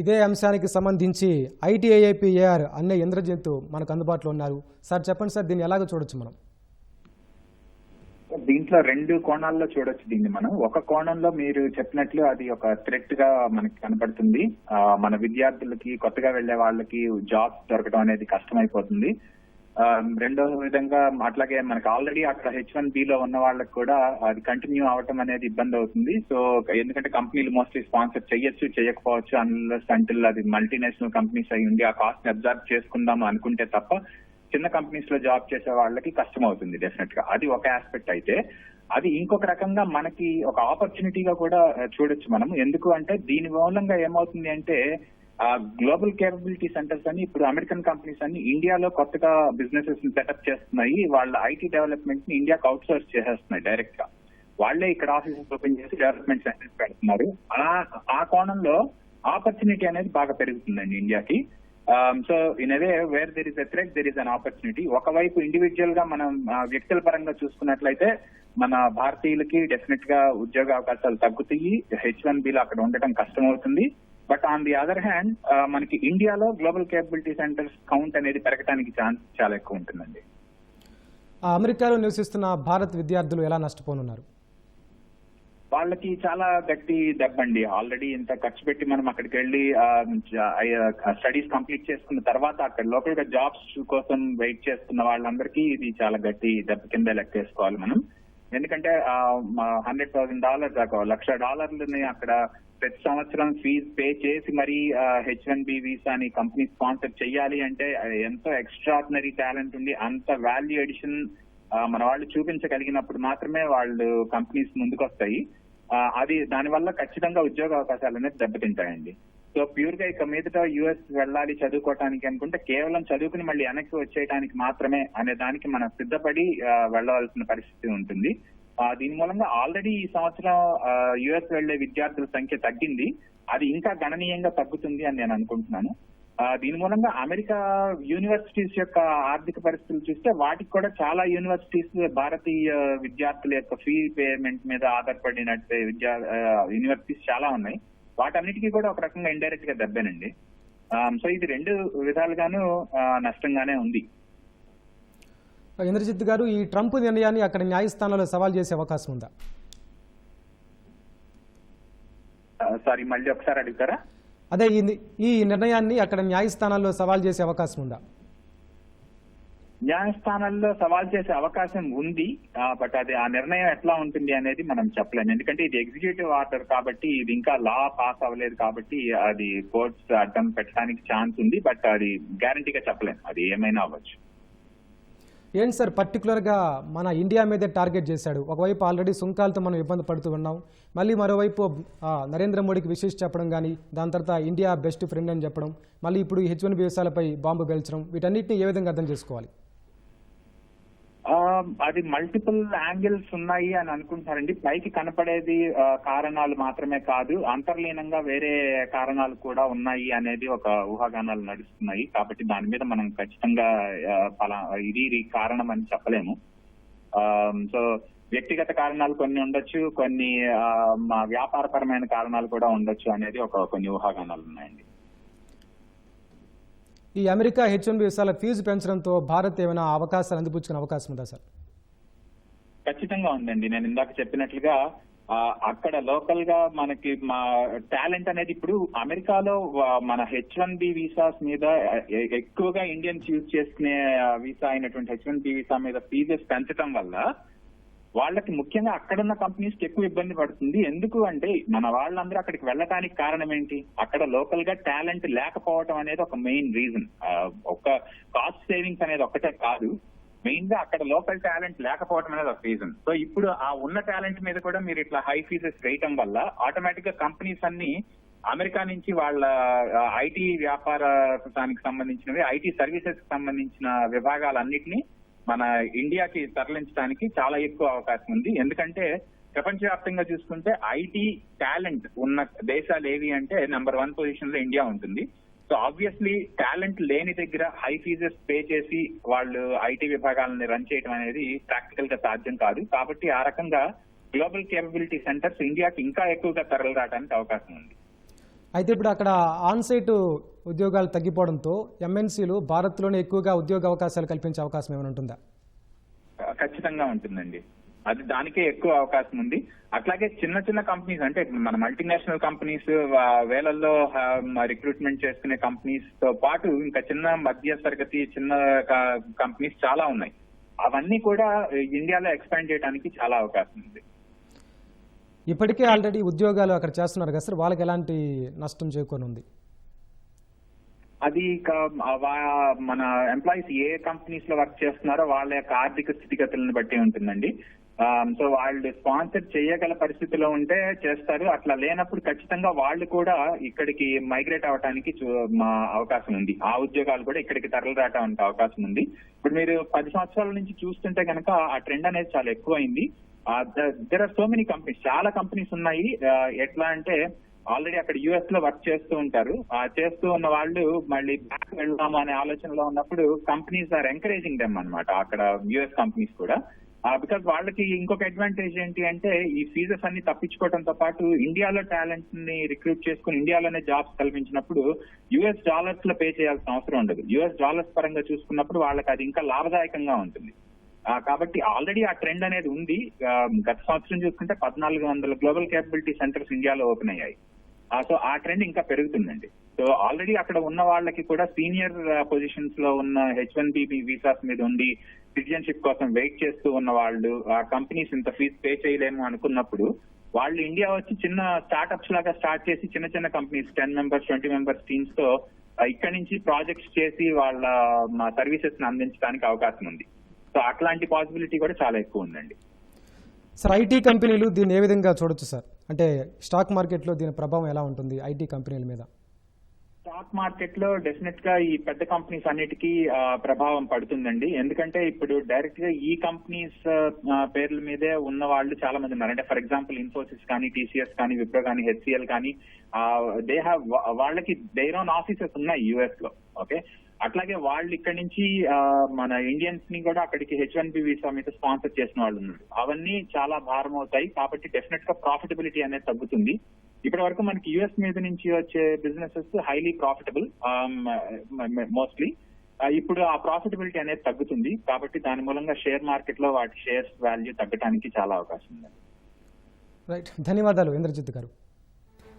ఇదే అంశానికి సంబంధించి ఐటీఐఐపిఏఆర్ అనే ఇంద్రజిత్ మనకు అందుబాటులో ఉన్నారు. సార్ చెప్పండి సార్ దీన్ని ఎలాగ చూడొచ్చు మనం? దీంట్లో రెండు కోణాల్లో చూడొచ్చు దీన్ని మనం. ఒక కోణంలో మీరు చెప్పినట్లు అది ఒక థ్రెట్గా మనకి కనపడుతుంది. మన విద్యార్థులకి కొత్తగా వెళ్ళే వాళ్ళకి జాబ్ దొరకడం అనేది కష్టమైపోతుంది. రెండో విధంగా అట్లాగే మనకి ఆల్రెడీ అక్కడ హెచ్ వన్ బి లో ఉన్న వాళ్ళకి కూడా అది కంటిన్యూ అవటం అనేది ఇబ్బంది అవుతుంది. సో ఎందుకంటే కంపెనీలు మోస్ట్లీ స్పాన్సర్ చేయొచ్చు చేయకపోవచ్చు అన్లెస్ అంటిల్ అది మల్టీనేషనల్ కంపెనీస్ అయి ఉండి ఆ కాస్ట్ని అబ్జర్వ్ చేసుకుందాం అనుకుంటే తప్ప చిన్న కంపెనీస్లో జాబ్ చేసే వాళ్ళకి కష్టం అవుతుంది డెఫినెట్గా. అది ఒక ఆస్పెక్ట్ అయితే. అది ఇంకొక రకంగా మనకి ఒక ఆపర్చునిటీగా కూడా చూడొచ్చు మనం ఎందుకు అంటే దీని మూలంగా ఏమవుతుంది అంటే ఆ గ్లోబల్ కేపబిలిటీ సెంటర్స్ అని ఇప్పుడు అమెరికన్ కంపెనీస్ అన్ని ఇండియాలో కొత్తగా బిజినెసెస్ సెటప్ చేస్తున్నాయి. వాళ్ళ ఐటీ డెవలప్మెంట్ని ఇండియాకి అవుట్ సోర్స్ చేసేస్తున్నాయి డైరెక్ట్గా వాళ్ళే ఇక్కడ ఆఫీసెస్ ఓపెన్ చేసి డెవలప్మెంట్ సెంటర్స్ పెడుతున్నారు. ఆ ఆ కోణంలో ఆపర్చునిటీ అనేది బాగా పెరుగుతుందండి ఇండియాకి. So in a way where there is a threat there is an opportunity ఒకవైపు ఇండివిజువల్గా మనం వ్యక్తుల పరంగా చూసుకున్నట్లయితే మన భారతీయులకి డెఫినెట్గా ఉద్యోగ అవకాశాలు తగ్గుతాయి. హెచ్ వన్ బిలో అక్కడ ఉండటం కష్టం అవుతుంది but on the other hand మనకి ఇండియాలో గ్లోబల్ కేపబిలిటీ సెంటర్స్ కౌంట్ అనేది పెరగడానికి ఛాన్స్ చాలా ఎక్కువ ఉంటుందండి. అమెరికాలో నివసిస్తున్న భారత్ విద్యార్థులు ఎలా నష్టపోనున్నారు? వాళ్ళకి చాలా గట్టి దెబ్బండి ఆల్రెడీ ఇంత ఖర్చు పెట్టి మనం అక్కడికి వెళ్ళి స్టడీస్ కంప్లీట్ చేసుకున్న తర్వాత అక్కడ లోకల్గా జాబ్స్ కోసం వెయిట్ చేస్తున్న వాళ్ళందరికీ ఇది చాలా గట్టి దెబ్బ కింద లెక్కేసుకోవాలి మనం. ఎందుకంటే హండ్రెడ్ థౌసండ్ డాలర్స్ దాకా లక్ష డాలర్లని అక్కడ ప్రతి సంవత్సరం ఫీజు పే చేసి మరీ హెచ్ వన్ బి వీసాని కంపెనీ స్పాన్సర్ చేయాలి అంటే ఎంతో ఎక్స్ట్రాడినరీ టాలెంట్ ఉంది అంత వాల్యూ ఎడిషన్ మన వాళ్ళు చూపించగలిగినప్పుడు మాత్రమే వాళ్ళు కంపెనీస్ ముందుకు వస్తాయి అది దానివల్ల ఖచ్చితంగా ఉద్యోగ అవకాశాలు అనేది దెబ్బతింటాయండి. సో ప్యూర్గా ఇక మీదట యుఎస్ వెళ్ళాలి చదువుకోవటానికి అనుకుంటే కేవలం చదువుకుని మళ్ళీ వెనక్కి వచ్చేయడానికి మాత్రమే అనే దానికి మనం సిద్ధపడి వెళ్ళవలసిన పరిస్థితి ఉంటుంది. ఆ, దీని మూలంగా ఆల్రెడీ ఈ సంవత్సరం యుఎస్ వెళ్ళే విద్యార్థుల సంఖ్య తగ్గింది. అది ఇంకా గణనీయంగా తగ్గుతుంది అని నేను అనుకుంటున్నాను. దీని మూలంగా అమెరికా యూనివర్సిటీస్ యొక్క ఆర్థిక పరిస్థితులు చూస్తే వాటికి కూడా చాలా యూనివర్సిటీస్ భారతీయ విద్యార్థుల యొక్క ఫీ పేమెంట్ మీద ఆధారపడినట్టు విద్యా యూనివర్సిటీస్ చాలా ఉన్నాయి. వాటన్నిటికీ కూడా ఒక రకంగా ఇండైరెక్ట్గా దెబ్బేనండి. సో ఇది రెండు విధాలుగాను నష్టంగానే ఉంది. ఇంద్రజిత్ గారు ఈ ట్రంప్ నిర్ణయాన్ని అక్కడ న్యాయస్థానంలో సవాల్ చేసే అవకాశం ఉందా? సారీ మళ్ళీ ఒకసారి అడుగుతారా? అదే ఈ ఈ నిర్ణయాన్ని అక్కడ న్యాయస్థానాల్లో సవాల్ చేసే అవకాశం ఉందా? న్యాయస్థానాల్లో సవాల్ చేసే అవకాశం ఉంది. బట్ అది ఆ నిర్ణయం ఎట్లా ఉంటుంది అనేది మనం చెప్పలేము. ఎందుకంటే ఇది ఎగ్జిక్యూటివ్ ఆర్డర్ కాబట్టి ఇది ఇంకా లా పాస్ అవ్వలేదు కాబట్టి అది కోర్ట్స్ అడ్డం పెట్టడానికి ఛాన్స్ ఉంది. బట్ అది గ్యారంటీగా చెప్పలేము అది ఏమైనా అవ్వచ్చు. ఏంటి సార్? పర్టికులర్గా మన ఇండియా మీదే టార్గెట్ చేశాడు. ఒకవైపు ఆల్రెడీ సుంకాలతో మనం ఇబ్బంది పడుతూ ఉన్నాం. మళ్ళీ మరోవైపు నరేంద్ర మోడీకి విశేష చెప్పడం కానీ దాని తర్వాత ఇండియా బెస్ట్ ఫ్రెండ్ అని చెప్పడం మళ్ళీ ఇప్పుడు హెచ్ వన్ వ్యవసాయాలపై బాంబు పేల్చడం వీటన్నిటిని ఏ విధంగా అర్థం చేసుకోవాలి? అది మల్టిపుల్ యాంగిల్స్ ఉన్నాయి అని అనుకుంటున్నారండి. పైకి కనపడేది కారణాలు మాత్రమే కాదు అంతర్లీనంగా వేరే కారణాలు కూడా ఉన్నాయి అనేది ఒక ఊహాగానాలు నడుస్తున్నాయి. కాబట్టి దాని మీద మనం ఖచ్చితంగా ఫలా ఇది ఇది కారణం అని చెప్పలేము. సో వ్యక్తిగత కారణాలు కొన్ని ఉండొచ్చు కొన్ని మా వ్యాపారపరమైన కారణాలు కూడా ఉండొచ్చు అనేది ఒక కొన్ని ఊహాగానాలు ఉన్నాయండి. ఈ అమెరికా హెచ్ వన్ వ్యూసాల ఫీజు పెంచడంతో భారత్ ఏమైనా అవకాశాలు అందిపుచ్చుకునే అవకాశం ఉందా సార్? ఖచ్చితంగా ఉందండి. నేను ఇందాక చెప్పినట్లుగా అక్కడ లోకల్గా మనకి మా టాలెంట్ అనేది ఇప్పుడు అమెరికాలో మన హెచ్ వన్ బి వీసాస్ మీద ఎక్కువగా ఇండియన్స్ యూజ్ చేసుకునే వీసా అయినటువంటి హెచ్ వన్ బి వీసా మీద ఫీజెస్ పెంచడం వల్ల వాళ్ళకి ముఖ్యంగా అక్కడున్న కంపెనీస్కి ఎక్కువ ఇబ్బంది పడుతుంది. ఎందుకు అంటే మన వాళ్ళందరూ అక్కడికి వెళ్ళటానికి కారణం ఏంటి? అక్కడ లోకల్గా టాలెంట్ లేకపోవడం అనేది ఒక మెయిన్ రీజన్. ఒక కాస్ట్ సేవింగ్స్ అనేది ఒకటే కాదు. మెయిన్గా అక్కడ లోకల్ టాలెంట్ లేకపోవడం అనేది ఒక రీజన్. సో ఇప్పుడు ఆ ఉన్న టాలెంట్ మీద కూడా మీరు ఇట్లా హై ఫీజెస్ వేయటం వల్ల ఆటోమేటిక్గా కంపెనీస్ అన్ని అమెరికా నుంచి వాళ్ళ ఐటీ వ్యాపారానికి సంబంధించినవి ఐటీ సర్వీసెస్ సంబంధించిన విభాగాలన్నింటినీ మన ఇండియాకి తరలించడానికి చాలా ఎక్కువ అవకాశం ఉంది. ఎందుకంటే ప్రపంచవ్యాప్తంగా చూసుకుంటే ఐటీ టాలెంట్ ఉన్న దేశాలు ఏవి అంటే నెంబర్ వన్ పొజిషన్లో ఇండియా ఉంటుంది. సో ఆబ్వియస్లీ టాలెంట్ లేని దగ్గర హై ఫీజెస్ పే చేసి వాళ్ళు ఐటీ విభాగాలని రన్ చేయడం అనేది ప్రాక్టికల్గా సాధ్యం కాదు. కాబట్టి ఆ రకంగా గ్లోబల్ కేపబిలిటీ సెంటర్స్ ఇండియాకి ఇంకా ఎక్కువగా తరలి రావడానికి అవకాశం ఉంది. అయితే ఇప్పుడు అక్కడ ఆన్సైట్ ఉద్యోగాలు తగ్గిపోవడంతో ఎంఎన్సీలు భారత్లోనే ఎక్కువగా ఉద్యోగ అవకాశాలు కల్పించే అవకాశం ఏమైనా ఉంటుందా? ఖచ్చితంగా ఉంటుందండి. అది దానికే ఎక్కువ అవకాశం ఉంది. అట్లాగే చిన్న చిన్న కంపెనీస్ అంటే మన మల్టీనేషనల్ కంపెనీస్ వేలల్లో రిక్రూట్మెంట్ చేసుకునే కంపెనీస్తో పాటు ఇంకా చిన్న మధ్య తరగతి చిన్న కంపెనీస్ చాలా ఉన్నాయి. అవన్నీ కూడా ఇండియాలో ఎక్స్పాండ్ చేయడానికి చాలా అవకాశం ఉంది. ఇప్పటికే ఆల్రెడీ ఉద్యోగాలు అక్కడ చేస్తున్నారు కదా సార్ వాళ్ళకి ఎలాంటి నష్టం చేకూరుంది ఉంది అది ఇక మన ఎంప్లాయీస్ ఏ కంపెనీస్లో వర్క్ చేస్తున్నారో వాళ్ళ యొక్క ఆర్థిక స్థితిగతులను బట్టి ఉంటుందండి. సో వాళ్ళు స్పాన్సర్ చేయగల పరిస్థితిలో ఉంటే చేస్తారు. అట్లా లేనప్పుడు ఖచ్చితంగా వాళ్ళు కూడా ఇక్కడికి మైగ్రేట్ అవడానికి చూ- అవకాశం ఉంది. ఆ ఉద్యోగాలు కూడా ఇక్కడికి తరలి రావడానికి అవకాశం ఉంది. ఇప్పుడు మీరు పది సంవత్సరాల నుంచి చూస్తుంటే కనుక ఆ ట్రెండ్ అనేది చాలా ఎక్కువైంది. There are so many companies చాలా కంపెనీస్ ఉన్నాయి. ఎట్లా అంటే ఆల్రెడీ అక్కడ యుఎస్లో వర్క్ చేస్తూ ఉంటారు. ఆ చేస్తూ ఉన్న వాళ్ళు మళ్ళీ బ్యాక్ వెళ్దాము అనే ఆలోచనలో ఉన్నప్పుడు కంపెనీస్ ఆర్ ఎంకరేజింగ్ దెమ్ అన్నమాట అక్కడ యుఎస్ కంపెనీస్ కూడా. బికాస్ వాళ్ళకి ఇంకొక అడ్వాంటేజ్ ఏంటి అంటే ఈ ఫీజెస్ అన్ని తప్పించుకోవడంతో పాటు ఇండియాలో టాలెంట్ని రిక్రూట్ చేసుకుని ఇండియాలోనే జాబ్స్ కల్పించినప్పుడు యుఎస్ డాలర్స్లో పే చేయాల్సిన అవసరం ఉండదు. యుఎస్ డాలర్స్ పరంగా చూసుకున్నప్పుడు వాళ్ళకి అది ఇంకా లాభదాయకంగా ఉంటుంది. కాబట్టి ఆల్రెడీ ఆ ట్రెండ్ అనేది ఉంది. గత సంవత్సరం చూసుకుంటే పద్నాలుగు వందల గ్లోబల్ క్యాపబిలిటీ సెంటర్స్ ఇండియాలో ఓపెన్ అయ్యాయి. సో ఆ ట్రెండ్ ఇంకా పెరుగుతుందండి. సో ఆల్రెడీ అక్కడ ఉన్న వాళ్ళకి కూడా సీనియర్ పొజిషన్స్లో ఉన్న హెచ్ వన్ బి వీసాస్ మీద ఉండి సిటిజన్షిప్ కోసం వెయిట్ చేస్తూ ఉన్న వాళ్ళు ఆ కంపెనీస్ ఇంత ఫీజు పే చేయలేము అనుకున్నప్పుడు వాళ్ళు ఇండియా వచ్చి చిన్న స్టార్ట్అప్స్ లాగా స్టార్ట్ చేసి చిన్న చిన్న companies ten members twenty members టీమ్స్తో ఇక్కడి నుంచి ప్రాజెక్ట్స్ చేసి వాళ్ళ సర్వీసెస్ని అందించడానికి అవకాశం ఉంది. సో అట్లాంటి పాసిబిలిటీ కూడా చాలా ఎక్కువ ఉందండి. సార్ ఐటీ కంపెనీలు దీన్ని ఏ విధంగా చూడొచ్చు సార్? అంటే స్టాక్ మార్కెట్లో దీని ప్రభావం ఎలా ఉంటుంది ఐటీ కంపెనీల మీద? స్టాక్ మార్కెట్లో డెఫినెట్గా ఈ పెద్ద కంపెనీస్ అన్నిటికీ ప్రభావం పడుతుందండి. ఎందుకంటే ఇప్పుడు డైరెక్ట్గా ఈ కంపెనీస్ పేర్ల మీదే ఉన్న వాళ్ళు చాలా మంది ఉన్నారు. అంటే ఫర్ ఎగ్జాంపుల్ ఇన్ఫోసిస్ కానీ టీసీఎస్ కానీ విప్రో కానీ హెచ్సిఎల్ కానీ దే హ్యావ్ వాళ్ళకి దేర్ ఓన్ ఆఫీసెస్ ఉన్నాయి యుఎస్లో ఓకే? అట్లాగే వాళ్ళు ఇక్కడ నుంచి మన ఇండియన్స్ని కూడా అక్కడికి హెచ్ వన్ బి వీసా మీద స్పాన్సర్ చేసిన వాళ్ళు ఉన్నారు. అవన్నీ చాలా భారం అవుతాయి కాబట్టి డెఫినెట్గా ప్రాఫిటబిలిటీ అనేది తగ్గుతుంది. ఇప్పటి వరకు మనకి యుఎస్ మీద నుంచి వచ్చే బిజినెసెస్ హైలీ ప్రాఫిటబుల్ మోస్ట్లీ ఇప్పుడు ఆ ప్రాఫిటబిలిటీ అనేది తగ్గుతుంది. కాబట్టి దాని మూలంగా షేర్ మార్కెట్లో వాటి షేర్స్ వాల్యూ తగ్గడానికి చాలా అవకాశం ఉంది. రైట్ ధన్యవాదాలు ఇంద్రజిత్ గారు.